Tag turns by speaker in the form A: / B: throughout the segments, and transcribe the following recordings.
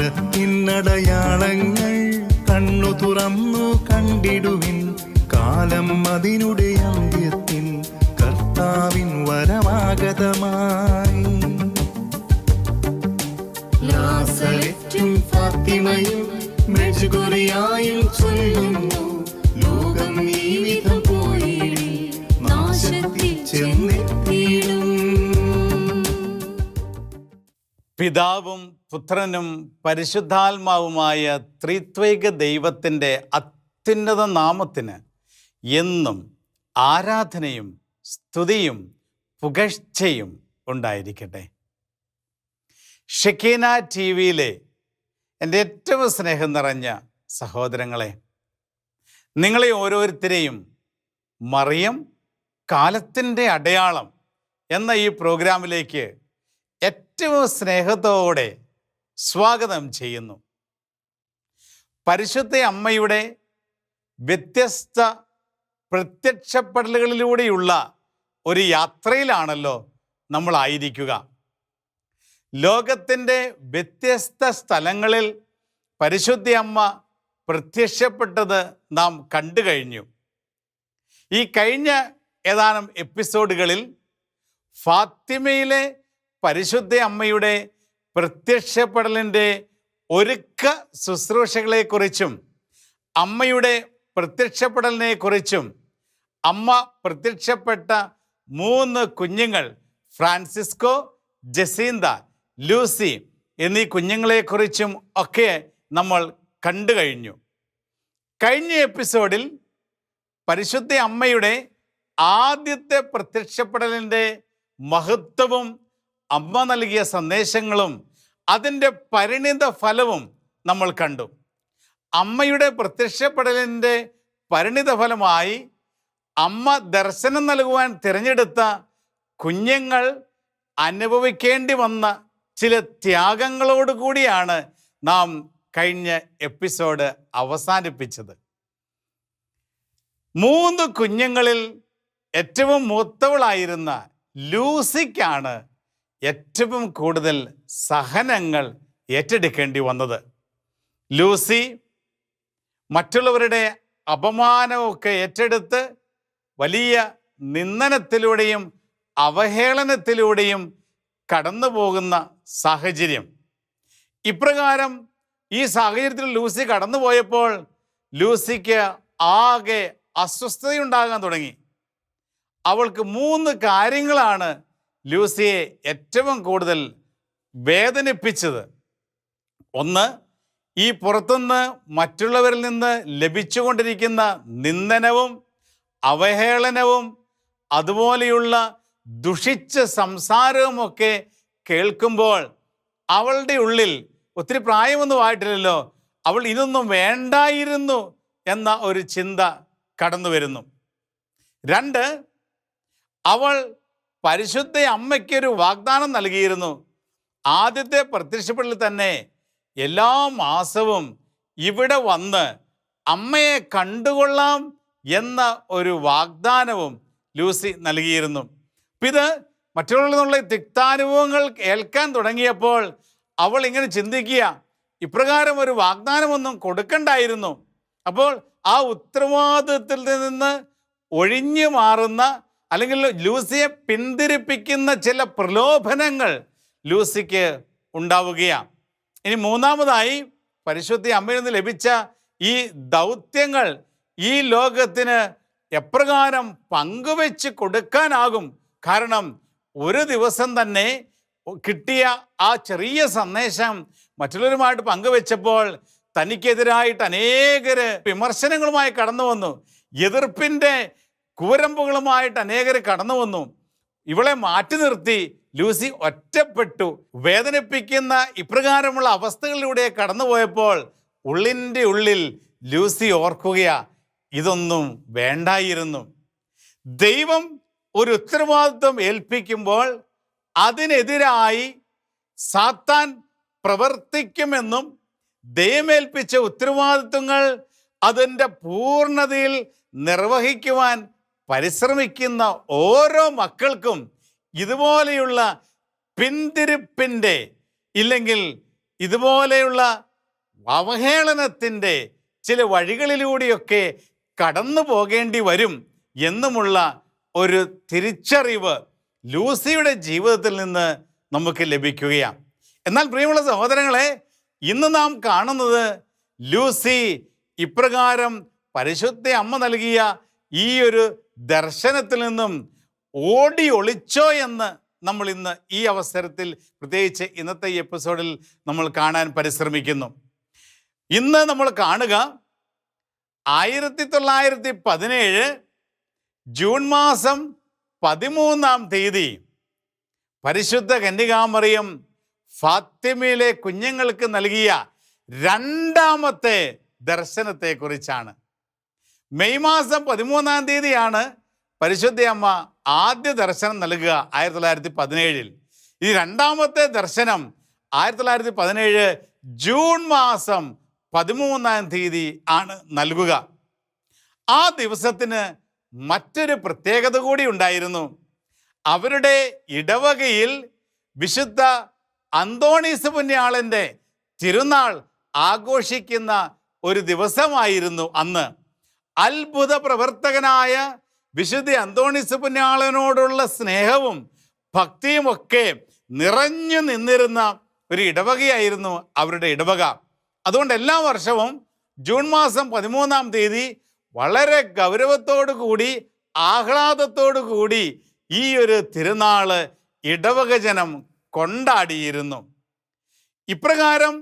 A: കാലത്തിനടയാളങ്ങൾ കണ്ണു തുറന്നു കണ്ടിടുവിൻ കാലം അതിനുടെ അന്ത്യത്തിൽ കർത്താവിൻ വരമാഗതമായി ലാസരറ്റും ഫാത്തിമയും മെഴുകുറിയായും ചൊല്ലുന്നു. ലോകം ഈ വിധം പോയി നാശത്തിൽ ചെന്നെത്തിയിടും.
B: പിതാവും പുത്രനും പരിശുദ്ധാത്മാവുമായ ത്രിത്വൈക ദൈവത്തിന്റെ അത്യുന്നത നാമത്തിന് എന്നും ആരാധനയും സ്തുതിയും പുകഴ്ചയും ഉണ്ടായിരിക്കട്ടെ. ഷെക്കീന ടി വിയിലെ എന്റെ ഏറ്റവും സ്നേഹം നിറഞ്ഞ സഹോദരങ്ങളെ നിങ്ങളെ ഓരോരുത്തരെയും മറിയം കാലത്തിന്റെ അടയാളം എന്ന ഈ പ്രോഗ്രാമിലേക്ക് ഏറ്റവും സ്നേഹത്തോടെ സ്വാഗതം ചെയ്യുന്നു. പരിശുദ്ധ അമ്മയുടെ വ്യത്യസ്ത പ്രത്യക്ഷപ്പെടലുകളിലൂടെയുള്ള ഒരു യാത്രയിലാണല്ലോ നമ്മളായിരിക്കുക. ലോകത്തിന്റെ വ്യത്യസ്ത സ്ഥലങ്ങളിൽ പരിശുദ്ധ അമ്മ പ്രത്യക്ഷപ്പെട്ടത് നാം കണ്ടു കഴിഞ്ഞു. ഈ കഴിഞ്ഞ ഏതാനും എപ്പിസോഡുകളിൽ ഫാത്തിമയിലെ പരിശുദ്ധ അമ്മയുടെ പ്രത്യക്ഷപ്പെടലിന്റെ ഒരുക്ക ശുശ്രൂഷകളെക്കുറിച്ചും അമ്മയുടെ പ്രത്യക്ഷപ്പെടലിനെക്കുറിച്ചും അമ്മ പ്രത്യക്ഷപ്പെട്ട മൂന്ന് കുഞ്ഞുങ്ങൾ ഫ്രാൻസിസ്കോ ജസീന്ത ലൂസി എന്നീ കുഞ്ഞുങ്ങളെക്കുറിച്ചും ഒക്കെ നമ്മൾ കണ്ടു കഴിഞ്ഞു. കഴിഞ്ഞ എപ്പിസോഡിൽ പരിശുദ്ധ അമ്മയുടെ ആദ്യത്തെ പ്രത്യക്ഷപ്പെടലിന്റെ മഹത്വവും അമ്മ നൽകിയ സന്ദേശങ്ങളും അതിന്റെ പരിണിത ഫലവും നമ്മൾ കണ്ടു. അമ്മയുടെ പ്രത്യക്ഷപ്പെടലിന്റെ പരിണിത ഫലമായി അമ്മ ദർശനം നൽകുവാൻ തിരഞ്ഞെടുത്ത കുഞ്ഞുങ്ങൾ അനുഭവിക്കേണ്ടി വന്ന ചില ത്യാഗങ്ങളോട് കൂടിയാണ് നാം കഴിഞ്ഞ എപ്പിസോഡ് അവസാനിപ്പിച്ചത്. മൂന്ന് കുഞ്ഞുങ്ങളിൽ ഏറ്റവും മൂത്തവളായിരുന്ന ലൂസിക്കാണ് ഏറ്റവും കൂടുതൽ സഹനങ്ങൾ ഏറ്റെടുക്കേണ്ടി വന്നത്. ലൂസി മറ്റുള്ളവരുടെ അപമാനമൊക്കെ ഏറ്റെടുത്ത് വലിയ നിന്ദനത്തിലൂടെയും അവഹേളനത്തിലൂടെയും കടന്നു പോകുന്ന സാഹചര്യം. ഇപ്രകാരം ഈ സാഹചര്യത്തിൽ ലൂസി കടന്നുപോയപ്പോൾ ലൂസിക്ക് ആകെ അസ്വസ്ഥതയുണ്ടാകാൻ തുടങ്ങി. അവൾക്ക് മൂന്ന് കാര്യങ്ങളാണ് ലൂസിയെ ഏറ്റവും കൂടുതൽ വേദനിപ്പിച്ചത് ഒന്ന് ഈ പുറത്തുനിന്ന് മറ്റുള്ളവരിൽ നിന്ന് ലഭിച്ചുകൊണ്ടിരിക്കുന്ന നിന്ദനവും അവഹേളനവും അതുപോലെയുള്ള ദുഷിച്ച സംസാരവുമൊക്കെ കേൾക്കുമ്പോൾ അവളുടെ ഉള്ളിൽ ഒത്തിരി പ്രായമൊന്നും ആയിട്ടില്ലല്ലോ. അവൾ ഇതൊന്നും വേണ്ടായിരുന്നു എന്ന ഒരു ചിന്ത കടന്നു വരുന്നു രണ്ട് അവൾ പരിശുദ്ധ അമ്മയ്ക്കൊരു വാഗ്ദാനം നൽകിയിരുന്നു. ആദ്യത്തെ പ്രത്യക്ഷപ്പെടലിൽ തന്നെ എല്ലാ മാസവും ഇവിടെ വന്ന് അമ്മയെ കണ്ടുകൊള്ളാം എന്ന ഒരു വാഗ്ദാനവും ലൂസി നൽകിയിരുന്നു. ഇത് മറ്റുള്ളവരിൽ നിന്നുള്ള തിക്താനുഭവങ്ങൾ കേൾക്കാൻ തുടങ്ങിയപ്പോൾ അവൾ ഇങ്ങനെ ചിന്തിക്കുക ഇപ്രകാരം ഒരു വാഗ്ദാനമൊന്നും കൊടുക്കണ്ടായിരുന്നു. അപ്പോൾ ആ ഉത്തരവാദിത്വത്തിൽ നിന്ന് ഒഴിഞ്ഞു മാറുന്ന അല്ലെങ്കിൽ ലൂസിയെ പിന്തിരിപ്പിക്കുന്ന ചില പ്രലോഭനങ്ങൾ ലൂസിക്ക് ഉണ്ടാവുകയാണ്. ഇനി മൂന്നാമതായി പരിശുദ്ധി അമ്മയിൽ നിന്ന് ലഭിച്ച ഈ ദൗത്യങ്ങൾ ഈ ലോകത്തിന് എപ്രകാരം പങ്കുവെച്ച് കൊടുക്കാനാകും. കാരണം ഒരു ദിവസം തന്നെ കിട്ടിയ ആ ചെറിയ സന്ദേശം മറ്റുള്ളവരുമായിട്ട് പങ്കുവെച്ചപ്പോൾ തനിക്കെതിരായിട്ട് അനേകര് വിമർശനങ്ങളുമായി കടന്നു വന്നു എതിർപ്പിന്റെ കൂരമ്പുകളുമായിട്ട് അനേകർ കടന്നു വന്നു. ഇവളെ മാറ്റി നിർത്തി. ലൂസി ഒറ്റപ്പെട്ടു. വേദനിപ്പിക്കുന്ന ഇപ്രകാരമുള്ള അവസ്ഥകളിലൂടെ കടന്നുപോയപ്പോൾ ഉള്ളിന്റെ ഉള്ളിൽ ലൂസി ഓർക്കുകയാ ഇതൊന്നും വേണ്ടായിരുന്നു. ദൈവം ഒരു ഉത്തരവാദിത്വം ഏൽപ്പിക്കുമ്പോൾ അതിനെതിരായി സാത്താൻ പ്രവർത്തിക്കുമെന്നും ദൈവമേൽപ്പിച്ച ഉത്തരവാദിത്വങ്ങൾ അതിന്റെ പൂർണതയിൽ നിർവഹിക്കുവാൻ പരിശ്രമിക്കുന്ന ഓരോ മക്കൾക്കും ഇതുപോലെയുള്ള പിന്തിരിപ്പിന്റെ ഇല്ലെങ്കിൽ ഇതുപോലെയുള്ള അവഹേളനത്തിന്റെ ചില വഴികളിലൂടെയൊക്കെ കടന്നു പോകേണ്ടി വരും എന്നുമുള്ള ഒരു തിരിച്ചറിവ് ലൂസിയുടെ ജീവിതത്തിൽ നിന്ന് നമുക്ക് ലഭിക്കുകയാണ്. എന്നാൽ പ്രിയമുള്ള സഹോദരങ്ങളെ ഇന്ന് നാം കാണുന്നത് ലൂസി ഇപ്രകാരം പരിശുദ്ധ അമ്മ നൽകിയ ഈ ഒരു ദർശനത്തിൽ നിന്നും ഓടി ഒളിച്ചോ എന്ന് നമ്മൾ ഇന്ന് ഈ അവസരത്തിൽ പ്രത്യേകിച്ച് ഇന്നത്തെ എപ്പിസോഡിൽ നമ്മൾ കാണാൻ പരിശ്രമിക്കുന്നു. ഇന്ന് നമ്മൾ കാണുക ആയിരത്തി തൊള്ളായിരത്തി പതിനേഴ് ജൂൺ മാസം പതിമൂന്നാം തീയതി. പരിശുദ്ധ കന്യകാമറിയം ഫാത്തിമയിലെ കുഞ്ഞുങ്ങൾക്ക് നൽകിയ രണ്ടാമത്തെ ദർശനത്തെക്കുറിച്ചാണ്. മെയ് മാസം പതിമൂന്നാം തീയതിയാണ് പരിശുദ്ധ അമ്മ ആദ്യ ദർശനം നൽകുക ആയിരത്തി തൊള്ളായിരത്തി പതിനേഴിൽ. ഈ രണ്ടാമത്തെ ദർശനം ആയിരത്തി തൊള്ളായിരത്തി പതിനേഴ് ജൂൺ മാസം പതിമൂന്നാം തീയതി ആണ് നൽകുക. ആ ദിവസത്തിന് മറ്റൊരു പ്രത്യേകത കൂടി ഉണ്ടായിരുന്നു. അവരുടെ ഇടവകയിൽ വിശുദ്ധ അന്തോണീസ് പുണ്യാളന്റെ തിരുനാൾ ആഘോഷിക്കുന്ന ഒരു ദിവസമായിരുന്നു അന്ന്. അത്ഭുത പ്രവർത്തകനായ വിശുദ്ധി അന്തോണിസ് പുണ്യാളനോടുള്ള സ്നേഹവും ഭക്തിയും ഒക്കെ നിറഞ്ഞു നിന്നിരുന്ന ഒരു ഇടവകയായിരുന്നു അവരുടെ ഇടവക. അതുകൊണ്ട് എല്ലാ വർഷവും ജൂൺ മാസം പതിമൂന്നാം തീയതി വളരെ ഗൗരവത്തോടു കൂടി ആഹ്ലാദത്തോടു കൂടി ഈ ഒരു തിരുനാൾ ഇടവക ജനം കൊണ്ടാടിയിരുന്നു. ഇപ്രകാരം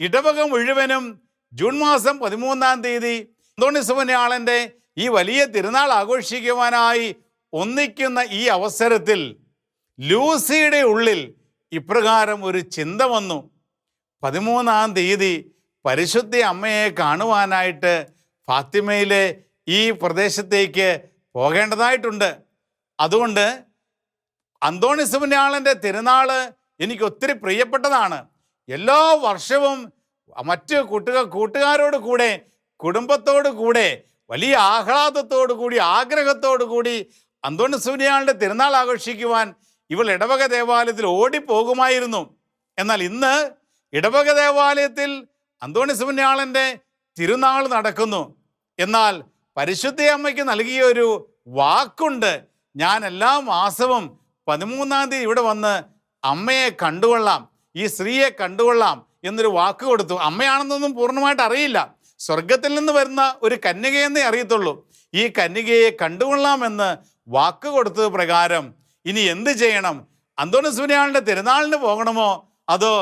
B: ഇടവക മുഴുവനും ജൂൺ മാസം പതിമൂന്നാം തീയതി അന്തോണിസുമനയാളന്റെ ഈ വലിയ തിരുനാൾ ആഘോഷിക്കുവാനായി ഒന്നിക്കുന്ന ഈ അവസരത്തിൽ ലൂസിയുടെ ഉള്ളിൽ ഇപ്രകാരം ഒരു ചിന്ത വന്നു. പതിമൂന്നാം തീയതി പരിശുദ്ധ അമ്മയെ കാണുവാനായിട്ട് ഫാത്തിമയിലെ ഈ പ്രദേശത്തേക്ക് പോകേണ്ടതായിട്ടുണ്ട്. അതുകൊണ്ട് അന്തോണിസുമനാളന്റെ തിരുനാൾ എനിക്ക് ഒത്തിരി പ്രിയപ്പെട്ടതാണ്. എല്ലാ വർഷവും മറ്റ് കൂട്ടുകാർ കൂട്ടുകാരോട് കൂടെ കുടുംബത്തോട് കൂടെ വലിയ ആഹ്ലാദത്തോടു കൂടി ആഗ്രഹത്തോടു കൂടി അന്തോണിസുമനാളുടെ തിരുനാൾ ആഘോഷിക്കുവാൻ ഇവൾ ഇടവക ദേവാലയത്തിൽ ഓടിപ്പോകുമായിരുന്നു. എന്നാൽ ഇന്ന് ഇടവക ദേവാലയത്തിൽ അന്തോണി അന്തോണിസുമനാളന്റെ തിരുനാൾ നടക്കുന്നു. എന്നാൽ പരിശുദ്ധ അമ്മയ്ക്ക് നൽകിയ ഒരു വാക്കുണ്ട്. ഞാൻ എല്ലാ മാസവും പതിമൂന്നാം തീയതി ഇവിടെ വന്ന് അമ്മയെ കണ്ടുകൊള്ളാം. ഈ സ്ത്രീയെ കണ്ടുകൊള്ളാം എന്നൊരു വാക്ക് കൊടുത്തു. അമ്മയാണെന്നൊന്നും പൂർണമായിട്ട് അറിയില്ല. സ്വർഗത്തിൽ നിന്ന് വരുന്ന ഒരു കന്യകയെന്നേ അറിയത്തുള്ളൂ. ഈ കന്യകയെ കണ്ടുകൊള്ളാമെന്ന് വാക്ക് കൊടുത്തത് പ്രകാരം ഇനി എന്ത് ചെയ്യണം? അന്തോണിസുനിയാളുടെ തിരുനാളിന് പോകണമോ? അതോ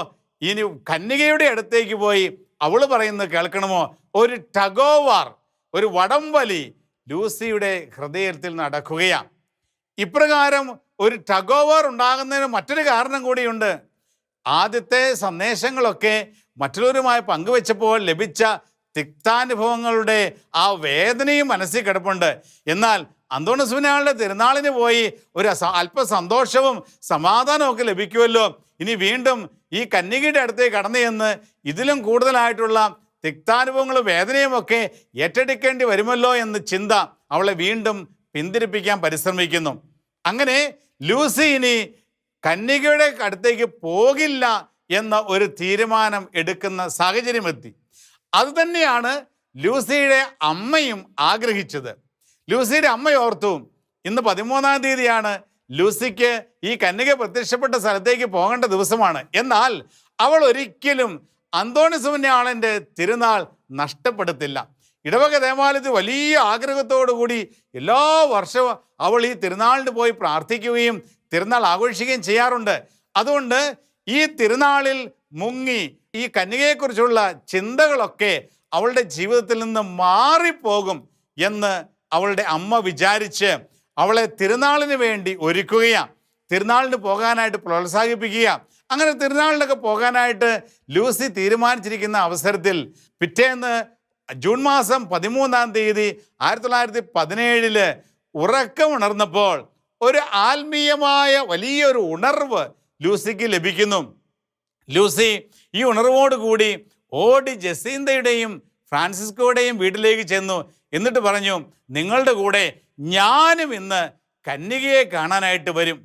B: ഇനി കന്യകയുടെ അടുത്തേക്ക് പോയി അവൾ പറയുന്നത് കേൾക്കണമോ? ഒരു ടഗോവാർ ഒരു വടംവലി ലൂസിയുടെ ഹൃദയത്തിൽ നടക്കുകയാണ്. ഇപ്രകാരം ഒരു ടഗോവർ ഉണ്ടാകുന്നതിന് മറ്റൊരു കാരണം കൂടിയുണ്ട്. ആദ്യത്തെ സന്ദേശങ്ങളൊക്കെ മറ്റുള്ളവരുമായി പങ്കുവെച്ചപ്പോൾ ലഭിച്ച തിക്താനുഭവങ്ങളുടെ ആ വേദനയും മനസ്സിൽ കിടപ്പുണ്ട്. എന്നാൽ അന്തോണസുനാളുടെ തിരുനാളിന് പോയി ഒരു അല്പ സന്തോഷവും സമാധാനവും ഒക്കെ ലഭിക്കുമല്ലോ. ഇനി വീണ്ടും ഈ കന്യകയുടെ അടുത്തേക്ക് കടന്നു ചെന്ന് ഇതിലും കൂടുതലായിട്ടുള്ള തിക്താനുഭവങ്ങളും വേദനയും ഒക്കെ ഏറ്റെടുക്കേണ്ടി വരുമല്ലോ എന്ന ചിന്ത അവളെ വീണ്ടും പിന്തിരിപ്പിക്കാൻ പരിശ്രമിക്കുന്നു. അങ്ങനെ ലൂസി ഇനി കന്യകയുടെ അടുത്തേക്ക് പോകില്ല എന്ന ഒരു തീരുമാനം എടുക്കുന്ന സാഹചര്യമെത്തി. അതുതന്നെയാണ് ലൂസിയുടെ അമ്മയും ആഗ്രഹിച്ചത്. ലൂസിയുടെ അമ്മ ഓർത്തു ഇന്ന് പതിമൂന്നാം തീയതിയാണ് ലൂസിക്ക് ഈ കന്യക പ്രത്യക്ഷപ്പെട്ട സ്ഥലത്തേക്ക് പോകേണ്ട ദിവസമാണ്. എന്നാൽ അവൾ ഒരിക്കലും അന്തോണിസുമന്യാളന്റെ തിരുനാൾ നഷ്ടപ്പെടുത്തില്ല. ഇടവക ദേവാലയത്തിൽ വലിയ ആഗ്രഹത്തോടു കൂടി എല്ലാ വർഷവും അവൾ ഈ തിരുനാളിന് പോയി പ്രാർത്ഥിക്കുകയും തിരുനാൾ ആഘോഷിക്കുകയും ചെയ്യാറുണ്ട്. അതുകൊണ്ട് ഈ തിരുനാളിൽ മുങ്ങി ഈ കന്യകയെക്കുറിച്ചുള്ള ചിന്തകളൊക്കെ അവളുടെ ജീവിതത്തിൽ നിന്ന് മാറിപ്പോകും എന്ന് അവളുടെ അമ്മ വിചാരിച്ച് അവളെ തിരുനാളിന് വേണ്ടി ഒരുക്കുകയാണ് തിരുനാളിന് പോകാനായിട്ട് പ്രോത്സാഹിപ്പിക്കുക അങ്ങനെ തിരുനാളിനൊക്കെ പോകാനായിട്ട് ലൂസി തീരുമാനിച്ചിരിക്കുന്ന അവസരത്തിൽ പിറ്റേന്ന് ജൂൺ മാസം പതിമൂന്നാം തീയതി ആയിരത്തി തൊള്ളായിരത്തി പതിനേഴിൽ ഉറക്കമുണർന്നപ്പോൾ ഒരു ആത്മീയമായ വലിയൊരു ഉണർവ് ലൂസിക്ക് ലഭിക്കുന്നു. ലൂസി ഈ ഉണർവോടുകൂടി ഓടി ജസീന്തയുടെയും ഫ്രാൻസിസ്കോയുടെയും വീട്ടിലേക്ക് ചെന്നു. എന്നിട്ട് പറഞ്ഞു നിങ്ങളുടെ കൂടെ ഞാനും ഇന്ന് കന്യകയെ കാണാനായിട്ട് വരും.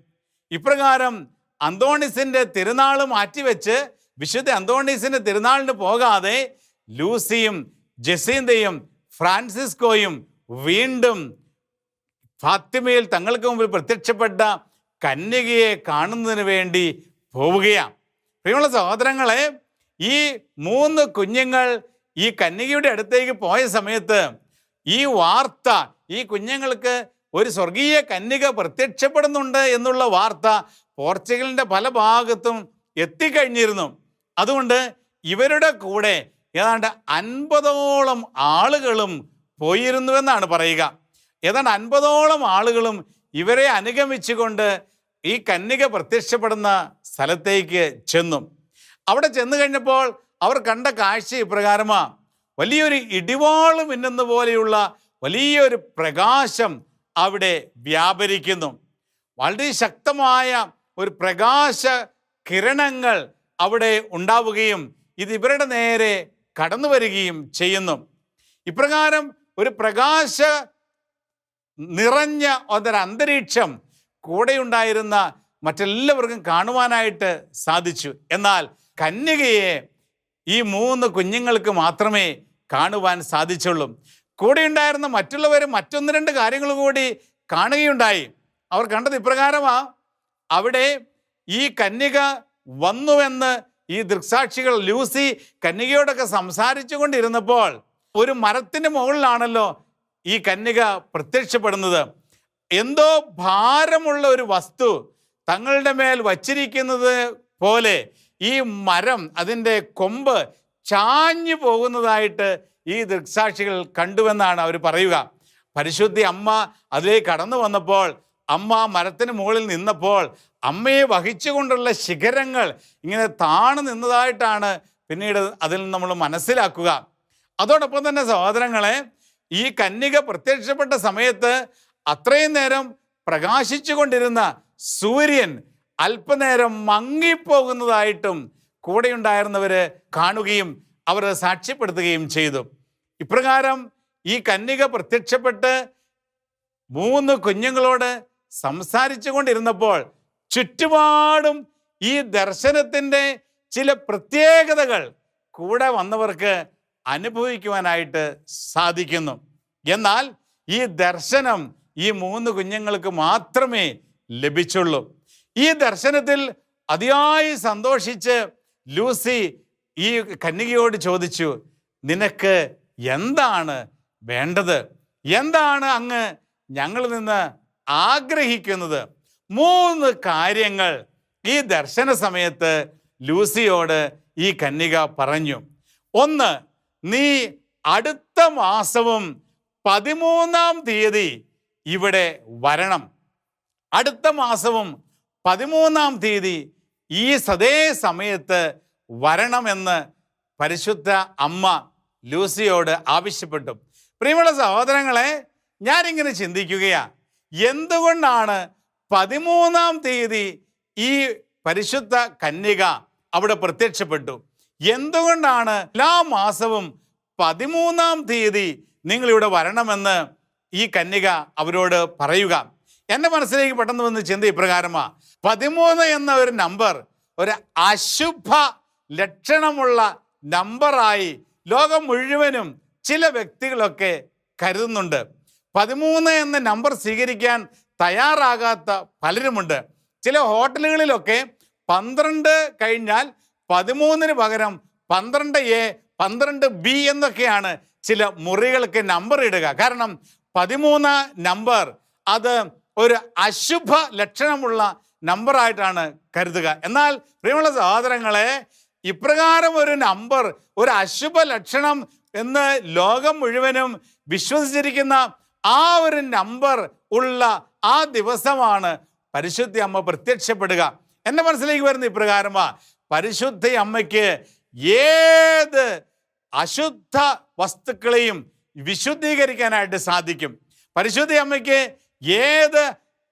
B: ഇപ്രകാരം അന്തോണിസിന്റെ തിരുനാൾ മാറ്റിവെച്ച് വിശുദ്ധ അന്തോണിസിന്റെ തിരുനാളിന് പോകാതെ ലൂസിയും ജസീന്തയും ഫ്രാൻസിസ്കോയും വീണ്ടും ഫാത്തിമയിൽ തങ്ങൾക്ക് മുമ്പിൽ പ്രത്യക്ഷപ്പെട്ട കന്യകയെ കാണുന്നതിന് വേണ്ടി പോവുകയാണ്. പ്രിയമുള്ള സഹോദരങ്ങളെ ഈ മൂന്ന് കുഞ്ഞുങ്ങൾ ഈ കന്യകയുടെ അടുത്തേക്ക് പോയ സമയത്ത് ഈ വാർത്ത ഈ കുഞ്ഞുങ്ങൾക്ക് ഒരു സ്വർഗീയ കന്യക പ്രത്യക്ഷപ്പെടുന്നുണ്ട് എന്നുള്ള വാർത്ത പോർച്ചുഗലിന്റെ പല ഭാഗത്തും എത്തിക്കഴിഞ്ഞിരുന്നു. അതുകൊണ്ട് ഇവരുടെ കൂടെ ഏതാണ്ട് അൻപതോളം ആളുകളും പോയിരുന്നുവെന്നാണ് പറയുക. ഏതാണ്ട് അൻപതോളം ആളുകളും ഇവരെ അനുഗമിച്ചുകൊണ്ട് ഈ കന്യക പ്രത്യക്ഷപ്പെടുന്ന സ്ഥലത്തേക്ക് ചെന്നു. അവിടെ ചെന്നു കഴിഞ്ഞപ്പോൾ അവർ കണ്ട കാഴ്ച ഇപ്രകാരമാ. വലിയൊരു ഇടിവാൾ മിന്നുന്ന പോലെയുള്ള വലിയൊരു പ്രകാശം അവിടെ വ്യാപരിക്കുന്നു. വളരെ ശക്തമായ ഒരു പ്രകാശ കിരണങ്ങൾ അവിടെ ഉണ്ടാവുകയും ഇത് ഇവരുടെ നേരെ കടന്നു വരികയും ചെയ്യുന്നു. ഇപ്രകാരം ഒരു പ്രകാശ നിറഞ്ഞ ഒരു അന്തരീക്ഷം കൂടെയുണ്ടായിരുന്ന മറ്റെല്ലാവർക്കും കാണുവാനായിട്ട് സാധിച്ചു. എന്നാൽ കന്യകയെ ഈ മൂന്ന് കുഞ്ഞുങ്ങൾക്ക് മാത്രമേ കാണുവാൻ സാധിച്ചുള്ളൂ. കൂടെയുണ്ടായിരുന്ന മറ്റുള്ളവർ മറ്റൊന്ന് രണ്ട് കാര്യങ്ങൾ കൂടി കാണുകയുണ്ടായി. അവർ കണ്ടത് ഇപ്രകാരമാ. അവിടെ ഈ കന്യക വന്നുവെന്ന് ഈ ദൃക്സാക്ഷികൾ ലൂസി കന്യകയോടൊക്കെ സംസാരിച്ചു കൊണ്ടിരുന്നപ്പോൾ ഒരു മരത്തിന് മുകളിലാണല്ലോ ഈ കന്യക പ്രത്യക്ഷപ്പെടുന്നത്. എന്തോ ഭാരമുള്ള ഒരു വസ്തു തങ്ങളുടെ മേൽ വച്ചിരിക്കുന്നത് പോലെ ഈ മരം അതിന്റെ കൊമ്പ് ചാഞ്ഞു പോകുന്നതായിട്ട് ഈ ദൃക്സാക്ഷികൾ കണ്ടുവെന്നാണ് അവർ പറയുക. പരിശുദ്ധി അമ്മ അതിലേക്ക് കടന്നു വന്നപ്പോൾ അമ്മ മരത്തിന് മുകളിൽ നിന്നപ്പോൾ അമ്മയെ വഹിച്ചുകൊണ്ടുള്ള ശിഖരങ്ങൾ ഇങ്ങനെ താണു നിന്നതായിട്ടാണ് പിന്നീട് അതിൽ നിന്ന് നമ്മൾ മനസ്സിലാക്കുക. അതോടൊപ്പം തന്നെ സഹോദരങ്ങളെ ഈ കന്യക പ്രത്യക്ഷപ്പെട്ട സമയത്ത് അത്രയും നേരം പ്രകാശിച്ചു കൊണ്ടിരുന്ന സൂര്യൻ അല്പനേരം മങ്ങിപ്പോകുന്നതായിട്ടും കൂടെയുണ്ടായിരുന്നവര് കാണുകയും അവരെ സാക്ഷ്യപ്പെടുത്തുകയും ചെയ്തു. ഇപ്രകാരം ഈ കന്യക പ്രത്യക്ഷപ്പെട്ട് മൂന്ന് കുഞ്ഞുങ്ങളോട് സംസാരിച്ചു കൊണ്ടിരുന്നപ്പോൾ ചുറ്റുപാടും ഈ ദർശനത്തിന്റെ ചില പ്രത്യേകതകൾ കൂടെ വന്നവർക്ക് അനുഭവിക്കുവാനായിട്ട് സാധിക്കുന്നു. എന്നാൽ ഈ ദർശനം ഈ മൂന്ന് കുഞ്ഞുങ്ങൾക്ക് മാത്രമേ ലഭിച്ചുള്ളൂ. ഈ ദർശനത്തിൽ അതിയായി സന്തോഷിച്ച് ലൂസി ഈ കന്യകയോട് ചോദിച്ചു നിനക്ക് എന്താണ് വേണ്ടത്? എന്താണ് അങ്ങ് ഞങ്ങളിൽ നിന്ന് ആഗ്രഹിക്കുന്നത്? മൂന്ന് കാര്യങ്ങൾ ഈ ദർശന സമയത്ത് ലൂസിയോട് ഈ കന്യക പറഞ്ഞു. ഒന്ന് നീ അടുത്ത മാസവും പതിമൂന്നാം തീയതി ഇവിടെ വരണം. അടുത്ത മാസവും പതിമൂന്നാം തീയതി ഈ സതേ സമയത്ത് വരണമെന്ന് പരിശുദ്ധ അമ്മ ലൂസിയോട് ആവശ്യപ്പെട്ടു. പ്രിയമുള്ള സഹോദരങ്ങളെ ഞാനിങ്ങനെ ചിന്തിക്കുകയാ. എന്തുകൊണ്ടാണ് പതിമൂന്നാം തീയതി ഈ പരിശുദ്ധ കന്യക അവിടെ പ്രത്യക്ഷപ്പെട്ടു? എന്തുകൊണ്ടാണ് എല്ലാ മാസവും പതിമൂന്നാം തീയതി നിങ്ങളിവിടെ വരണമെന്ന് ഈ കന്യക അവരോട് പറയുക. എന്റെ മനസ്സിലേക്ക് പെട്ടെന്ന് വന്ന് ചിന്ത ഇപ്രകാരമാണ് പതിമൂന്ന് എന്ന ഒരു നമ്പർ ഒരു അശുഭ ലക്ഷണമുള്ള നമ്പറായി ലോകം മുഴുവനും ചില വ്യക്തികളൊക്കെ കരുതുന്നുണ്ട്. പതിമൂന്ന് എന്ന നമ്പർ സ്വീകരിക്കാൻ തയ്യാറാകാത്ത പലരുമുണ്ട്. ചില ഹോട്ടലുകളിലൊക്കെ പന്ത്രണ്ട് കഴിഞ്ഞാൽ പതിമൂന്നിന് പകരം പന്ത്രണ്ട് എ പന്ത്രണ്ട് ബി എന്നൊക്കെയാണ് ചില മുറികൾക്ക് നമ്പർ ഇടുക. കാരണം പതിമൂന്ന് നമ്പർ. അത് ഒരു അശുഭ ലക്ഷണമുള്ള നമ്പർ ആയിട്ടാണ് കരുതുക. എന്നാൽ പ്രിയമുള്ള സഹോദരങ്ങളെ ഇപ്രകാരം ഒരു നമ്പർ ഒരു അശുഭ ലക്ഷണം എന്ന് ലോകം മുഴുവനും വിശ്വസിച്ചിരിക്കുന്ന ആ ഒരു നമ്പർ ഉള്ള ആ ദിവസമാണ് പരിശുദ്ധി അമ്മ പ്രത്യക്ഷപ്പെടുക. എന്റെ മനസ്സിലേക്ക് വരുന്ന ഇപ്രകാരമാ പരിശുദ്ധ അമ്മയ്ക്ക് ഏത് അശുദ്ധ വസ്തുക്കളെയും വിശുദ്ധീകരിക്കാനായിട്ട് സാധിക്കും. പരിശുദ്ധ അമ്മയ്ക്ക് ഏത്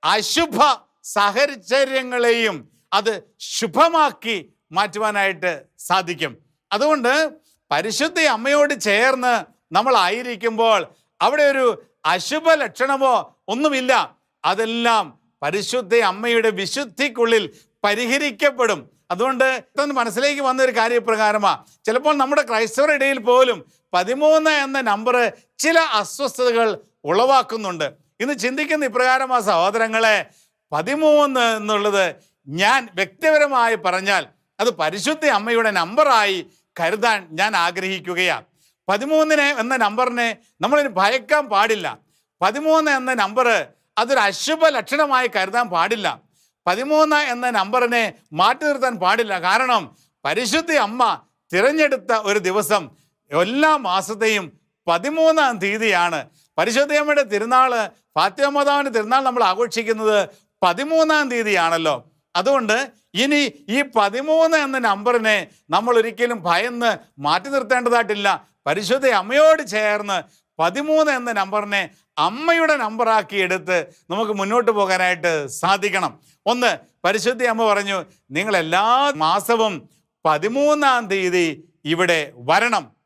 B: അശുഭ സാഹചര്യങ്ങളെയും അത് ശുഭമാക്കി മാറ്റുവാനായിട്ട് സാധിക്കും. അതുകൊണ്ട് പരിശുദ്ധ അമ്മയോട് ചേർന്ന് നമ്മൾ ആയിരിക്കുമ്പോൾ അവിടെ ഒരു അശുഭ ലക്ഷണമോ ഒന്നുമില്ല. അതെല്ലാം പരിശുദ്ധ അമ്മയുടെ വിശുദ്ധിക്കുള്ളിൽ പരിഹരിക്കപ്പെടും. അതുകൊണ്ട് ഇതൊന്ന് മനസ്സിലേക്ക് വന്ന ഒരു കാര്യപ്രകാരമാണ് ചിലപ്പോൾ നമ്മുടെ ക്രൈസ്തവരുടെ ഇടയിൽ പോലും പതിമൂന്ന് എന്ന നമ്പർ ചില അസ്വസ്ഥതകൾ ഉളവാക്കുന്നുണ്ട്. ഇന്ന് ചിന്തിക്കുന്ന ഇപ്രകാരം സഹോദരങ്ങളെ പതിമൂന്ന് എന്നുള്ളത് ഞാൻ വ്യക്തിപരമായി പറഞ്ഞാൽ അത് പരിശുദ്ധ അമ്മയുടെ നമ്പറായി കരുതാൻ ഞാൻ ആഗ്രഹിക്കുകയാണ്. പതിമൂന്നിന് എന്ന നമ്പറിനെ നമ്മളിന് ഭയക്കാൻ പാടില്ല. പതിമൂന്ന് എന്ന നമ്പർ അതൊരു അശുഭ ലക്ഷണമായി കരുതാൻ പാടില്ല. പതിമൂന്ന് എന്ന നമ്പറിനെ മാറ്റി നിർത്താൻ പാടില്ല. കാരണം പരിശുദ്ധ അമ്മ തിരഞ്ഞെടുത്ത ഒരു ദിവസം എല്ലാ മാസത്തെയും പതിമൂന്നാം തീയതിയാണ്. പരിശുദ്ധയമ്മയുടെ തിരുനാൾ ഫാത്തിമമാതാവിന്റെ തിരുനാൾ നമ്മൾ ആഘോഷിക്കുന്നത് പതിമൂന്നാം തീയതിയാണല്ലോ. അതുകൊണ്ട് ഇനി ഈ പതിമൂന്ന് എന്ന നമ്പറിനെ നമ്മൾ ഒരിക്കലും ഭയന്ന് മാറ്റി നിർത്തേണ്ടതായിട്ടില്ല. പരിശുദ്ധ അമ്മയോട് ചേർന്ന് പതിമൂന്ന് എന്ന നമ്പറിനെ അമ്മയുടെ നമ്പറാക്കി എടുത്ത് നമുക്ക് മുന്നോട്ട് പോകാനായിട്ട് സാധിക്കണം. ഒന്ന് പരിശുദ്ധ അമ്മ പറഞ്ഞു നിങ്ങൾ എല്ലാ മാസവും പതിമൂന്നാം തീയതി ഇവിടെ വരണം.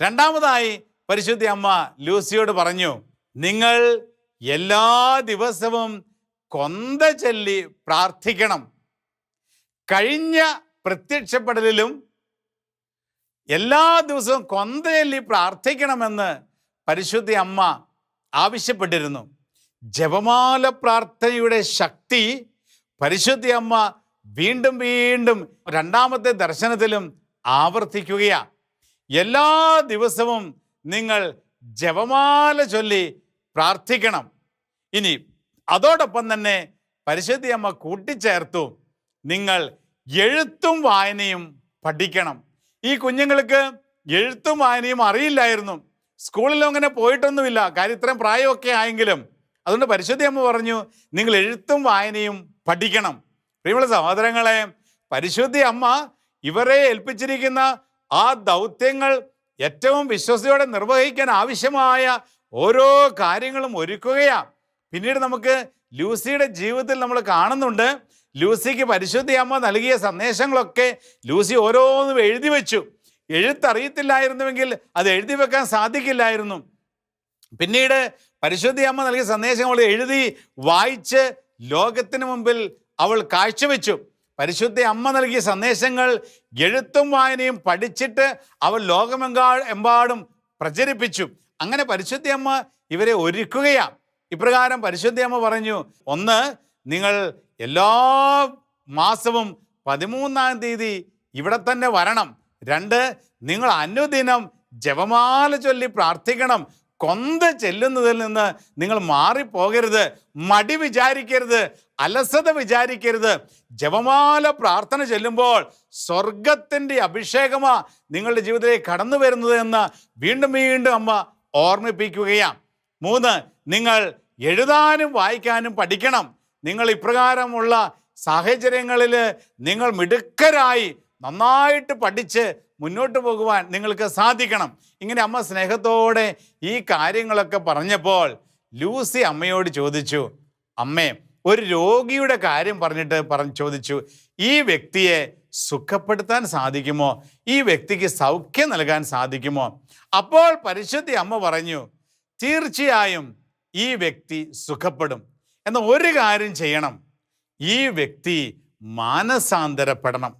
B: രണ്ടാമതായി പരിശുദ്ധി അമ്മ ലൂസിയോട് പറഞ്ഞു നിങ്ങൾ എല്ലാ ദിവസവും കൊന്ത ചൊല്ലി പ്രാർത്ഥിക്കണം. കഴിഞ്ഞ പ്രത്യക്ഷപ്പെടലിലും എല്ലാ ദിവസവും കൊന്ത ചൊല്ലി പ്രാർത്ഥിക്കണമെന്ന് പരിശുദ്ധി അമ്മ ആവശ്യപ്പെട്ടിരുന്നു. ജപമാല പ്രാർത്ഥനയുടെ ശക്തി പരിശുദ്ധി അമ്മ വീണ്ടും വീണ്ടും രണ്ടാമത്തെ ദർശനത്തിലും ആവർത്തിക്കുകയാണ് എല്ലാ ദിവസവും നിങ്ങൾ ജപമാല ചൊല്ലി പ്രാർത്ഥിക്കണം. ഇനി അതോടൊപ്പം തന്നെ പരിശുദ്ധി അമ്മ കൂട്ടിച്ചേർത്തു നിങ്ങൾ എഴുത്തും വായനയും പഠിക്കണം. ഈ കുഞ്ഞുങ്ങൾക്ക് എഴുത്തും വായനയും അറിയില്ലായിരുന്നു. സ്കൂളിലും അങ്ങനെ പോയിട്ടൊന്നുമില്ല. കാര്യം ഇത്രയും പ്രായമൊക്കെ ആയെങ്കിലും. അതുകൊണ്ട് പരിശുദ്ധി അമ്മ പറഞ്ഞു നിങ്ങൾ എഴുത്തും വായനയും പഠിക്കണം. പ്രിയമുള്ള സഹോദരങ്ങളെ പരിശുദ്ധി അമ്മ ഇവരെ ഏൽപ്പിച്ചിരിക്കുന്ന ആ ദൗത്യങ്ങൾ ഏറ്റവും വിശ്വസതയോടെ നിർവഹിക്കാൻ ആവശ്യമായ ഓരോ കാര്യങ്ങളും ഒരുക്കുകയാണ്. പിന്നീട് നമുക്ക് ലൂസിയുടെ ജീവിതത്തിൽ നമ്മൾ കാണുന്നുണ്ട്. ലൂസിക്ക് പരിശുദ്ധി അമ്മ നൽകിയ സന്ദേശങ്ങളൊക്കെ ലൂസി ഓരോന്നും എഴുതി വെച്ചു. എഴുത്തറിയത്തില്ലായിരുന്നുവെങ്കിൽ അത് എഴുതി വെക്കാൻ സാധിക്കില്ലായിരുന്നു. പിന്നീട് പരിശുദ്ധി അമ്മ നൽകിയ സന്ദേശങ്ങൾ എഴുതി വായിച്ച് ലോകത്തിന് മുമ്പിൽ അവൾ കാഴ്ചവെച്ചു. പരിശുദ്ധ അമ്മ നൽകിയ സന്ദേശങ്ങൾ എഴുത്തും വായനയും പഠിച്ചിട്ട് അവർ ലോകമെങ്കാ എമ്പാടും പ്രചരിപ്പിച്ചു. അങ്ങനെ പരിശുദ്ധ അമ്മ ഇവരെ ഒരുക്കുകയാണ് ഇപ്രകാരം പരിശുദ്ധ അമ്മ പറഞ്ഞു ഒന്ന് നിങ്ങൾ എല്ലാ മാസവും പതിമൂന്നാം തീയതി ഇവിടെ തന്നെ വരണം. രണ്ട് നിങ്ങൾ അനുദിനം ജപമാല ചൊല്ലി പ്രാർത്ഥിക്കണം. കൊന്ത ചെല്ലുന്നതിൽ നിന്ന് നിങ്ങൾ മാറിപ്പോകരുത് മടി വിചാരിക്കരുത് അലസത വിചാരിക്കരുത്. ജപമാല പ്രാർത്ഥന ചെല്ലുമ്പോൾ സ്വർഗത്തിന്റെ അഭിഷേകമാ നിങ്ങളുടെ ജീവിതത്തിലേക്ക് കടന്നു വരുന്നത് എന്ന് വീണ്ടും വീണ്ടും അമ്മ ഓർമ്മിപ്പിക്കുകയാണ്. മൂന്ന് നിങ്ങൾ എഴുതാനും വായിക്കാനും പഠിക്കണം. നിങ്ങൾ ഇപ്രകാരമുള്ള സാഹചര്യങ്ങളിൽ നിങ്ങൾ മിടുക്കരായി നന്നായിട്ട് പഠിച്ച് മുന്നോട്ട് പോകുവാൻ നിങ്ങൾക്ക് സാധിക്കണം. ഇങ്ങനെ അമ്മ സ്നേഹത്തോടെ ഈ കാര്യങ്ങളൊക്കെ പറഞ്ഞപ്പോൾ ലൂസി അമ്മയോട് ചോദിച്ചു അമ്മേ ഒരു രോഗിയുടെ കാര്യം പറഞ്ഞിട്ട് പറഞ്ഞ് ചോദിച്ചു. ഈ വ്യക്തിയെ സുഖപ്പെടുത്താൻ സാധിക്കുമോ? ഈ വ്യക്തിക്ക് സൗഖ്യം നൽകാൻ സാധിക്കുമോ? അപ്പോൾ പരിശുദ്ധി അമ്മ പറഞ്ഞു തീർച്ചയായും ഈ വ്യക്തി സുഖപ്പെടും. എന്ന ഒരു കാര്യം ചെയ്യണം. ഈ വ്യക്തി മാനസാന്തരപ്പെടണം.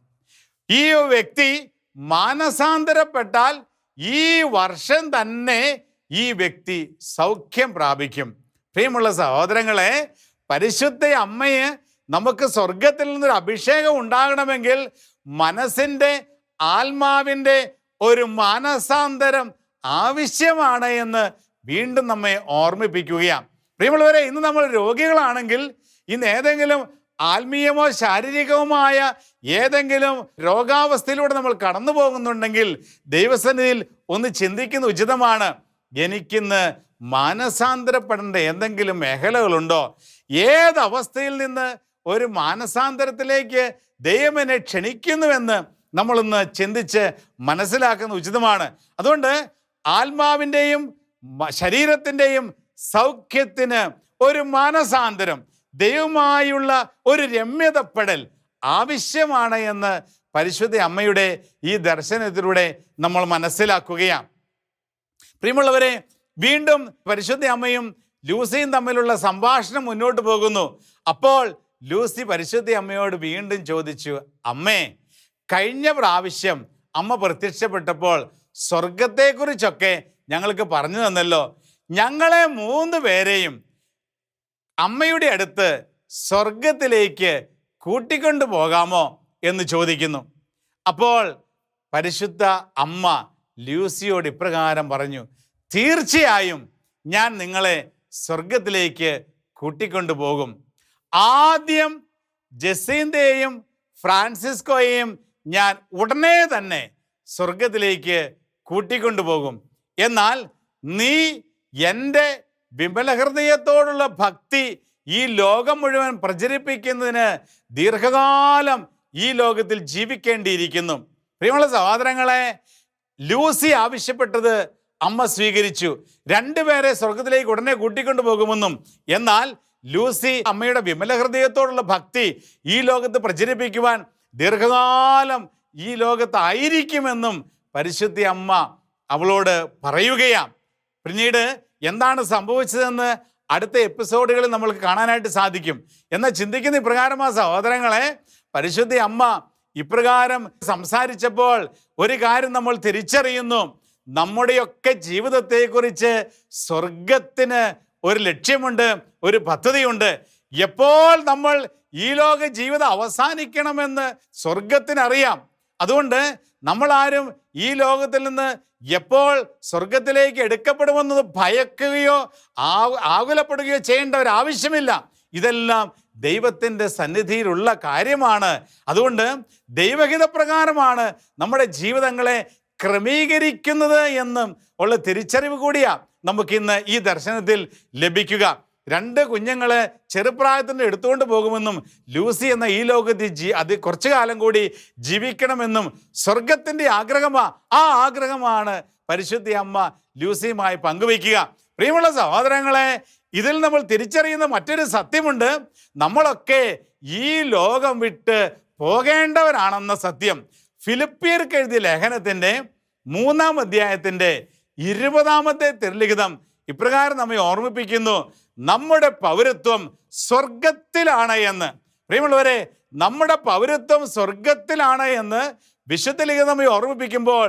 B: ഈ വ്യക്തി മാനസാന്തരപ്പെട്ടാൽ ഈ വർഷം തന്നെ ഈ വ്യക്തി സൗഖ്യം പ്രാപിക്കും. പ്രിയമുള്ള സഹോദരങ്ങളെ പരിശുദ്ധ അമ്മയെ നമുക്ക് സ്വർഗത്തിൽ നിന്നൊരു അഭിഷേകം ഉണ്ടാകണമെങ്കിൽ മനസ്സിന്റെ ആത്മാവിന്റെ ഒരു മാനസാന്തരം ആവശ്യമാണ് എന്ന് വീണ്ടും നമ്മെ ഓർമ്മിപ്പിക്കുകയാണ്. പ്രിയമുള്ളവരെ ഇന്ന് നമ്മൾ രോഗികളാണെങ്കിൽ ഇന്ന് ഏതെങ്കിലും ആത്മീയമോ ശാരീരികവുമായ ഏതെങ്കിലും രോഗാവസ്ഥയിലൂടെ നമ്മൾ കടന്നു പോകുന്നുണ്ടെങ്കിൽ ദൈവസന്നിധിയിൽ ഒന്ന് ചിന്തിക്കുന്ന ഉചിതമാണ് എനിക്കിന്ന് മാനസാന്തരപ്പെടേണ്ട എന്തെങ്കിലും മേഖലകളുണ്ടോ? ഏതവസ്ഥയിൽ നിന്ന് ഒരു മാനസാന്തരത്തിലേക്ക് ദൈവം ക്ഷണിക്കുന്നുവെന്ന് നമ്മളൊന്ന് ചിന്തിച്ച് മനസ്സിലാക്കുന്ന ഉചിതമാണ്. അതുകൊണ്ട് ആത്മാവിന്റെയും ശരീരത്തിന്റെയും സൗഖ്യത്തിന് ഒരു മാനസാന്തരം ദൈവമായുള്ള ഒരു രമ്യതപ്പെടൽ ആവശ്യമാണ് എന്ന് പരിശുദ്ധ അമ്മയുടെ ഈ ദർശനത്തിലൂടെ നമ്മൾ മനസ്സിലാക്കുകയാണ്. പ്രിയമുള്ളവരെ വീണ്ടും പരിശുദ്ധ അമ്മയും ലൂസിയും തമ്മിലുള്ള സംഭാഷണം മുന്നോട്ട് പോകുന്നു. അപ്പോൾ ലൂസി പരിശുദ്ധ അമ്മയോട് വീണ്ടും ചോദിച്ചു അമ്മേ കഴിഞ്ഞ പ്രാവശ്യം അമ്മ പ്രത്യക്ഷപ്പെട്ടപ്പോൾ സ്വർഗത്തെക്കുറിച്ചൊക്കെ ഞങ്ങൾക്ക് പറഞ്ഞു തന്നല്ലോ. ഞങ്ങളെ മൂന്ന് പേരെയും അമ്മയുടെ അടുത്ത് സ്വർഗത്തിലേക്ക് കൂട്ടിക്കൊണ്ടു പോകാമോ എന്ന് ചോദിക്കുന്നു. അപ്പോൾ പരിശുദ്ധ അമ്മ ലൂസിയോട് ഇപ്രകാരം പറഞ്ഞു തീർച്ചയായും ഞാൻ നിങ്ങളെ സ്വർഗത്തിലേക്ക് കൂട്ടിക്കൊണ്ടു പോകും. ആദ്യം ജസീന്തയെയും ഫ്രാൻസിസ്കോയെയും ഞാൻ ഉടനെ തന്നെ സ്വർഗത്തിലേക്ക് കൂട്ടിക്കൊണ്ടുപോകും എന്നാൽ നീ എന്റെ വിമലഹൃദയത്തോടുള്ള ഭക്തി ഈ ലോകം മുഴുവൻ പ്രചരിപ്പിക്കുന്നതിന് ദീർഘകാലം ഈ ലോകത്തിൽ ജീവിക്കേണ്ടിയിരിക്കുന്നു. പ്രിയമുള്ള സഹോദരങ്ങളെ ലൂസി ആവശ്യപ്പെട്ടത് അമ്മ സ്വീകരിച്ചു. രണ്ടുപേരെ സ്വർഗത്തിലേക്ക് ഉടനെ കൂട്ടിക്കൊണ്ടു പോകുമെന്നും എന്നാൽ ലൂസി അമ്മയുടെ വിമല ഹൃദയത്തോടുള്ള ഭക്തി ഈ ലോകത്ത് പ്രചരിപ്പിക്കുവാൻ ദീർഘകാലം ഈ ലോകത്തായിരിക്കുമെന്നും പരിശുദ്ധി അമ്മ അവളോട് പറയുകയാണ്. പിന്നീട് എന്താണ് സംഭവിച്ചതെന്ന് അടുത്ത എപ്പിസോഡുകളിൽ നമ്മൾക്ക് കാണാനായിട്ട് സാധിക്കും. എന്നാൽ ചിന്തിക്കുന്ന ഇപ്രകാരം സഹോദരങ്ങളെ പരിശുദ്ധി അമ്മ ഇപ്രകാരം സംസാരിച്ചപ്പോൾ ഒരു കാര്യം നമ്മൾ തിരിച്ചറിയുന്നു. നമ്മുടെയൊക്കെ ജീവിതത്തെക്കുറിച്ച് സ്വർഗത്തിന് ഒരു ലക്ഷ്യമുണ്ട് ഒരു പദ്ധതിയുണ്ട്. എപ്പോൾ നമ്മൾ ഈ ലോക ജീവിതം അവസാനിക്കണമെന്ന് സ്വർഗത്തിനറിയാം അതുകൊണ്ട് നമ്മളാരും ഈ ലോകത്തിൽ നിന്ന് എപ്പോൾ സ്വർഗത്തിലേക്ക് എടുക്കപ്പെടുമെന്നത് ഭയക്കുകയോ ആകുലപ്പെടുകയോ ചെയ്യേണ്ട ഒരു ആവശ്യമില്ല ഇതെല്ലാം ദൈവത്തിന്റെ സന്നിധിയിലുള്ള കാര്യമാണ്. അതുകൊണ്ട് ദൈവഹിതപ്രകാരമാണ് നമ്മുടെ ജീവിതങ്ങളെ ക്രമീകരിക്കുന്നത് എന്നും ഉള്ള തിരിച്ചറിവ് കൂടിയാണ് നമുക്കിന്ന് ഈ ദർശനത്തിൽ ലഭിക്കുക. രണ്ട് കുഞ്ഞുങ്ങളെ ചെറുപ്രായത്തിൽ എടുത്തുകൊണ്ട് പോകുമെന്നും ലൂസി എന്ന ഈ ലോകത്തിൽ ജീ അത് കുറച്ചു കാലം കൂടി ജീവിക്കണമെന്നും സ്വർഗത്തിന്റെ ആഗ്രഹമാ ആ ആഗ്രഹമാണ് പരിശുദ്ധി അമ്മ ലൂസിയുമായി പങ്കുവയ്ക്കുക. പ്രിയമുള്ള സഹോദരങ്ങളെ ഇതിൽ നമ്മൾ തിരിച്ചറിയുന്ന മറ്റൊരു സത്യമുണ്ട്. നമ്മളൊക്കെ ഈ ലോകം വിട്ട് പോകേണ്ടവരാണെന്ന സത്യം. ഫിലിപ്പിയർക്ക് എഴുതിയ ലേഖനത്തിന്റെ മൂന്നാം അധ്യായത്തിന്റെ ഇരുപതാമത്തെ തിരുലിഖിതം ഇപ്രകാരം നമ്മെ ഓർമ്മിപ്പിക്കുന്നു. നമ്മുടെ പൗരത്വം സ്വർഗത്തിലാണ് എന്ന്. പ്രിയമുള്ളവരെ നമ്മുടെ പൗരത്വം സ്വർഗത്തിലാണ് എന്ന് വിശുദ്ധ ലിഖിതം നമ്മെ ഓർമ്മിപ്പിക്കുമ്പോൾ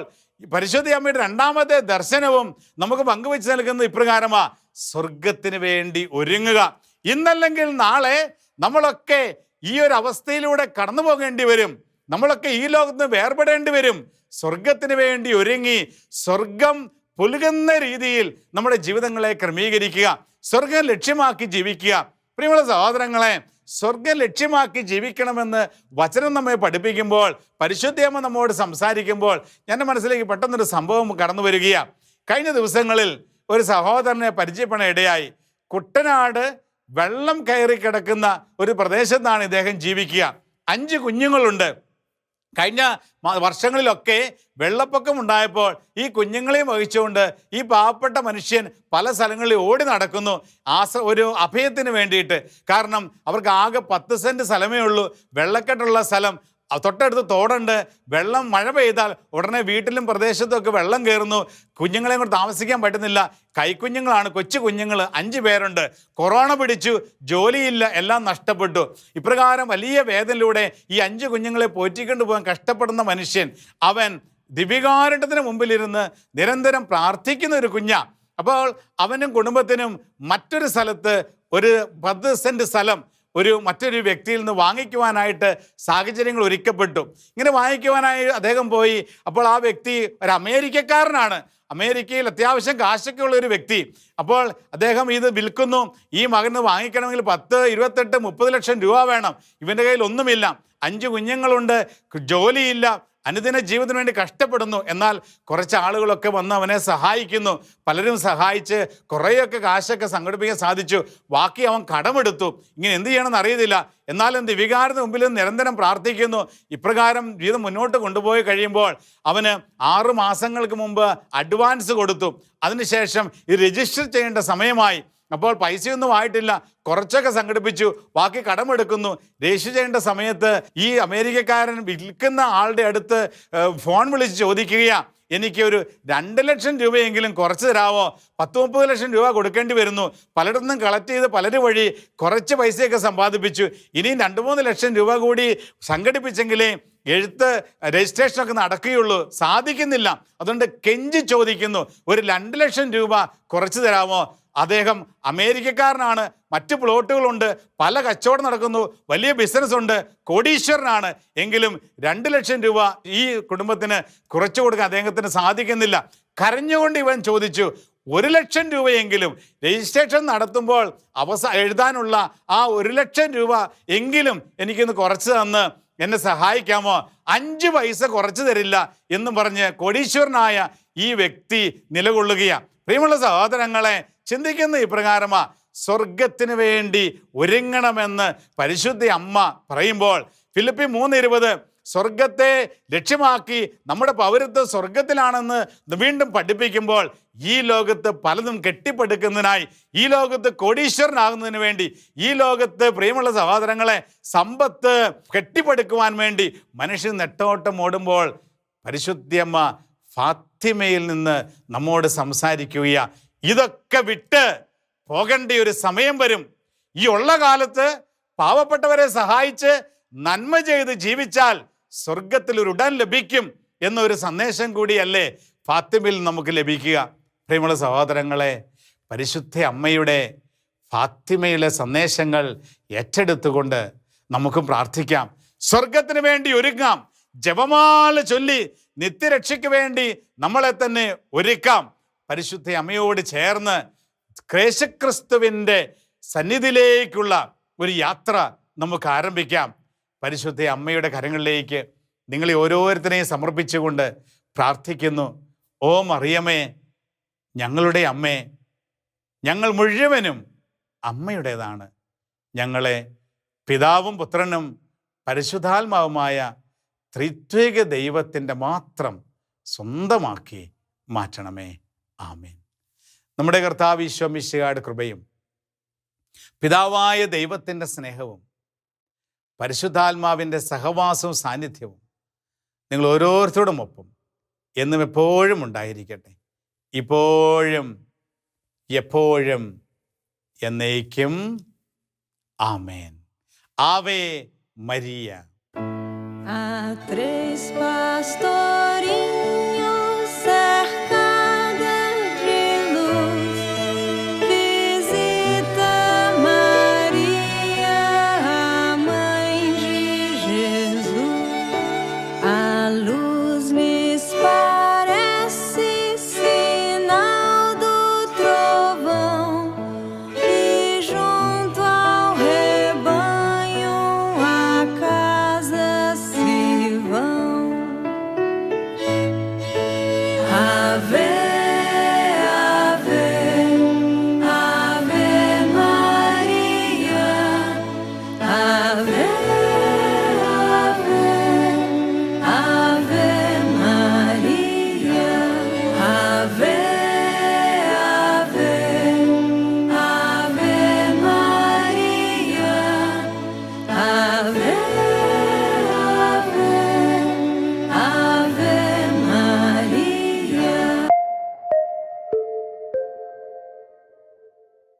B: പരിശുദ്ധ അമ്മയുടെ രണ്ടാമത്തെ ദർശനവും നമുക്ക് പങ്കുവെച്ച് നൽകുന്നത് ഇപ്രകാരമാ. സ്വർഗത്തിന് വേണ്ടി ഒരുങ്ങുക. ഇന്നല്ലെങ്കിൽ നാളെ നമ്മളൊക്കെ ഈ ഒരു അവസ്ഥയിലൂടെ കടന്നു പോകേണ്ടി വരും. നമ്മളൊക്കെ ഈ ലോകത്ത് നിന്ന് വേർപെടേണ്ടി വരും. സ്വർഗത്തിന് വേണ്ടി ഒരുങ്ങി സ്വർഗം പുലുകുന്ന രീതിയിൽ നമ്മുടെ ജീവിതങ്ങളെ ക്രമീകരിക്കുക സ്വർഗം ലക്ഷ്യമാക്കി ജീവിക്കുക. പ്രിയമുള്ള സഹോദരങ്ങളെ സ്വർഗം ലക്ഷ്യമാക്കി ജീവിക്കണമെന്ന് വചനം നമ്മെ പഠിപ്പിക്കുമ്പോൾ പരിശുദ്ധിയമ്മ നമ്മോട് സംസാരിക്കുമ്പോൾ എന്റെ മനസ്സിലേക്ക് പെട്ടെന്നൊരു സംഭവം കടന്നു വരികയാണ്. കഴിഞ്ഞ ദിവസങ്ങളിൽ ഒരു സഹോദരനെ പരിചയപ്പെടാൻ ഇടയായി. കുട്ടനാട് വെള്ളം കയറി കിടക്കുന്ന ഒരു പ്രദേശത്താണ് ഇദ്ദേഹം ജീവിക്കുക. അഞ്ച് കുഞ്ഞുങ്ങളുണ്ട്. കഴിഞ്ഞ വർഷങ്ങളിലൊക്കെ വെള്ളപ്പൊക്കം ഉണ്ടായപ്പോൾ ഈ കുഞ്ഞുങ്ങളെയും വഹിച്ചുകൊണ്ട് ഈ പാവപ്പെട്ട മനുഷ്യൻ പല സ്ഥലങ്ങളിൽ ഓടി നടക്കുന്നു. ആശ്ര ഒരു അഭയത്തിന് വേണ്ടിയിട്ട്. കാരണം അവർക്ക് ആകെ പത്ത് സെന്റ് സ്ഥലമേ ഉള്ളൂ. വെള്ളക്കെട്ടുള്ള സ്ഥലം തൊട്ടടുത്ത് തോടുണ്ട്. വെള്ളം മഴ പെയ്താൽ ഉടനെ വീട്ടിലും പ്രദേശത്തും ഒക്കെ വെള്ളം കയറുന്നു കുഞ്ഞുങ്ങളെ കൂടെ താമസിക്കാൻ പറ്റുന്നില്ല. കൈക്കുഞ്ഞുങ്ങളാണ് കൊച്ചു കുഞ്ഞുങ്ങൾ അഞ്ച് പേരുണ്ട്. കൊറോണ പിടിച്ചു ജോലിയില്ല എല്ലാം നഷ്ടപ്പെട്ടു. ഇപ്രകാരം വലിയ വേദനയിലൂടെ ഈ അഞ്ച് കുഞ്ഞുങ്ങളെ പോറ്റിക്കൊണ്ട് പോകാൻ കഷ്ടപ്പെടുന്ന മനുഷ്യൻ അവൻ ദിവികാരണത്തിന് മുമ്പിലിരുന്ന് നിരന്തരം പ്രാർത്ഥിക്കുന്ന ഒരു കുഞ്ഞ. അപ്പോൾ അവനും കുടുംബത്തിനും മറ്റൊരു സ്ഥലത്ത് ഒരു പത്ത് സെന്റ് സ്ഥലം ഒരു മറ്റൊരു വ്യക്തിയിൽ നിന്ന് വാങ്ങിക്കുവാനായിട്ട് സാഹചര്യങ്ങൾ ഒരുക്കപ്പെട്ടു. ഇങ്ങനെ വാങ്ങിക്കുവാനായി അദ്ദേഹം പോയി. അപ്പോൾ ആ വ്യക്തി ഒരു അമേരിക്കക്കാരനാണ്. അമേരിക്കയിൽ അത്യാവശ്യം കാശൊക്കെ ഉള്ള ഒരു വ്യക്തി. അപ്പോൾ അദ്ദേഹം ഇത് വിൽക്കുന്നു. ഈ മകന് വാങ്ങിക്കണമെങ്കിൽ പത്ത് ഇരുപത്തെട്ട് മുപ്പത് ലക്ഷം രൂപ വേണം. ഇവന്റെ കയ്യിൽ ഒന്നുമില്ല. അഞ്ച് കുഞ്ഞുങ്ങളുണ്ട്. ജോലിയില്ല. അനുദിന ജീവിതത്തിന് വേണ്ടി കഷ്ടപ്പെടുന്നു. എന്നാൽ കുറച്ച് ആളുകളൊക്കെ വന്ന് അവനെ സഹായിക്കുന്നു. പലരും സഹായിച്ച് കുറേയൊക്കെ കാശൊക്കെ സംഘടിപ്പിക്കാൻ സാധിച്ചു. ബാക്കി അവൻ കടമെടുത്തു. ഇങ്ങനെ എന്ത് ചെയ്യണമെന്ന് അറിയത്തില്ല. എന്നാലും ദിവികാരത്തിന് മുമ്പിൽ നിരന്തരം പ്രാർത്ഥിക്കുന്നു. ഇപ്രകാരം ജീവിതം മുന്നോട്ട് കൊണ്ടുപോയി കഴിയുമ്പോൾ അവന് ആറു മാസങ്ങൾക്ക് മുമ്പ് അഡ്വാൻസ് കൊടുത്തു. അതിനുശേഷം ഈ രജിസ്റ്റർ ചെയ്യേണ്ട സമയമായി. അപ്പോൾ പൈസയൊന്നും ആയിട്ടില്ല. കുറച്ചൊക്കെ സംഘടിപ്പിച്ചു. ബാക്കി കടമെടുക്കുന്നു. രജിസ്റ്റർ ചെയ്യേണ്ട സമയത്ത് ഈ അമേരിക്കക്കാരൻ വിൽക്കുന്ന ആളുടെ അടുത്ത് ഫോൺ വിളിച്ച് ചോദിക്കുകയാ. എനിക്ക് ഒരു രണ്ട് ലക്ഷം രൂപയെങ്കിലും കുറച്ച് തരാമോ പത്ത് മുപ്പത് ലക്ഷം രൂപ കൊടുക്കേണ്ടി വരുന്നു. പലയിടത്തും കളക്ട് ചെയ്ത് പലരും വഴി കുറച്ച് പൈസയൊക്കെ സമ്പാദിപ്പിച്ചു. ഇനിയും രണ്ട് മൂന്ന് ലക്ഷം രൂപ കൂടി സംഘടിപ്പിച്ചെങ്കിലേ എഴുത്ത് രജിസ്ട്രേഷനൊക്കെ നടക്കുകയുള്ളൂ. സാധിക്കുന്നില്ല. അതുകൊണ്ട് കെഞ്ചി ചോദിക്കുന്നു. ഒരു രണ്ട് ലക്ഷം രൂപ കുറച്ച് തരാമോ? അദ്ദേഹം അമേരിക്കക്കാരനാണ്. മറ്റ് പ്ലോട്ടുകളുണ്ട്. പല കച്ചവടം നടക്കുന്നു. വലിയ ബിസിനസ് ഉണ്ട്. കോടീശ്വരനാണ്. എങ്കിലും രണ്ട് ലക്ഷം രൂപ ഈ കുടുംബത്തിന് കുറച്ചു കൊടുക്കാൻ അദ്ദേഹത്തിന് സാധിക്കുന്നില്ല. കരഞ്ഞുകൊണ്ട് ഇവൻ ചോദിച്ചു ഒരു ലക്ഷം രൂപയെങ്കിലും രജിസ്ട്രേഷൻ നടത്തുമ്പോൾ അവസ എഴുതാനുള്ള ആ ഒരു ലക്ഷം രൂപ എങ്കിലും എനിക്കൊന്ന് കുറച്ച് തന്ന് എന്നെ സഹായിക്കാമോ? അഞ്ച് പൈസ കുറച്ച് തരില്ല എന്നും പറഞ്ഞ് കോടീശ്വരനായ ഈ വ്യക്തി നിലകൊള്ളുകയാണ്. പ്രിയമുള്ള സഹോദരങ്ങളെ ചിന്തിക്കുന്ന ഇപ്രകാരമാ സ്വർഗത്തിന് വേണ്ടി ഒരുങ്ങണമെന്ന് പരിശുദ്ധ അമ്മ പറയുമ്പോൾ ഫിലിപ്പി മൂന്ന് ഇരുപത് സ്വർഗത്തെ ലക്ഷ്യമാക്കി നമ്മുടെ പൗരത്വം സ്വർഗത്തിലാണെന്ന് വീണ്ടും പഠിപ്പിക്കുമ്പോൾ ഈ ലോകത്ത് പലതും കെട്ടിപ്പടുക്കുന്നതിനായി ഈ ലോകത്ത് കോടീശ്വരനാകുന്നതിന് വേണ്ടി ഈ ലോകത്ത് പ്രിയമുള്ള സഹോദരങ്ങളെ സമ്പത്ത് കെട്ടിപ്പടുക്കുവാൻ വേണ്ടി മനുഷ്യൻ നെട്ടോട്ടം ഓടുമ്പോൾ പരിശുദ്ധിയമ്മ ഫാത്തിമയിൽ നിന്ന് നമ്മോട് സംസാരിക്കുകയാ. ഇതൊക്കെ വിട്ട് പോകേണ്ട ഒരു സമയം വരും. ഈ ഉള്ള കാലത്ത് പാവപ്പെട്ടവരെ സഹായിച്ച് നന്മ ചെയ്ത് ജീവിച്ചാൽ സ്വർഗത്തിൽ ഒരു ഉടൻ ലഭിക്കും എന്നൊരു സന്ദേശം കൂടിയല്ലേ ഫാത്തിമിൽ നമുക്ക് ലഭിക്കുക. പ്രിയമുള്ള സഹോദരങ്ങളെ പരിശുദ്ധ അമ്മയുടെ ഫാത്തിമയിലെ സന്ദേശങ്ങൾ ഏറ്റെടുത്തുകൊണ്ട് നമുക്കും പ്രാർത്ഥിക്കാം. സ്വർഗത്തിന് വേണ്ടി ഒരുങ്ങാം. ജപമാല ചൊല്ലി നിത്യരക്ഷയ്ക്ക് വേണ്ടി നമ്മളെ തന്നെ ഒരുക്കാം. പരിശുദ്ധ അമ്മയോട് ചേർന്ന് ക്രേശക്രിസ്തുവിന്റെ സന്നിധിയിലേക്കുള്ള ഒരു യാത്ര നമുക്ക് ആരംഭിക്കാം. പരിശുദ്ധ അമ്മയുടെ കരങ്ങളിലേക്ക് നിങ്ങളെ ഓരോരുത്തരെയും സമർപ്പിച്ചുകൊണ്ട് പ്രാർത്ഥിക്കുന്നു. ഓ മറിയമേ ഞങ്ങളുടെ അമ്മേ ഞങ്ങൾ മുഴുവനും അമ്മയുടേതാണ്. ഞങ്ങളെ പിതാവും പുത്രനും പരിശുദ്ധാത്മാവുമായ ത്രിത്വിക ദൈവത്തിന്റെ മാത്രം സ്വന്തമാക്കി മാറ്റണമേ. ആമേൻ. നമ്മുടെ കർത്താവ് ഈശോമിശികാട് കൃപയും പിതാവായ ദൈവത്തിന്റെ സ്നേഹവും പരിശുദ്ധാത്മാവിന്റെ സഹവാസവും സാന്നിധ്യവും നിങ്ങൾ ഓരോരുത്തരോടും ഒപ്പം എന്നും എപ്പോഴും ഉണ്ടായിരിക്കട്ടെ. ഇപ്പോഴും എപ്പോഴും എന്നേക്കും ആമേൻ. Ave Maria.
C: ആ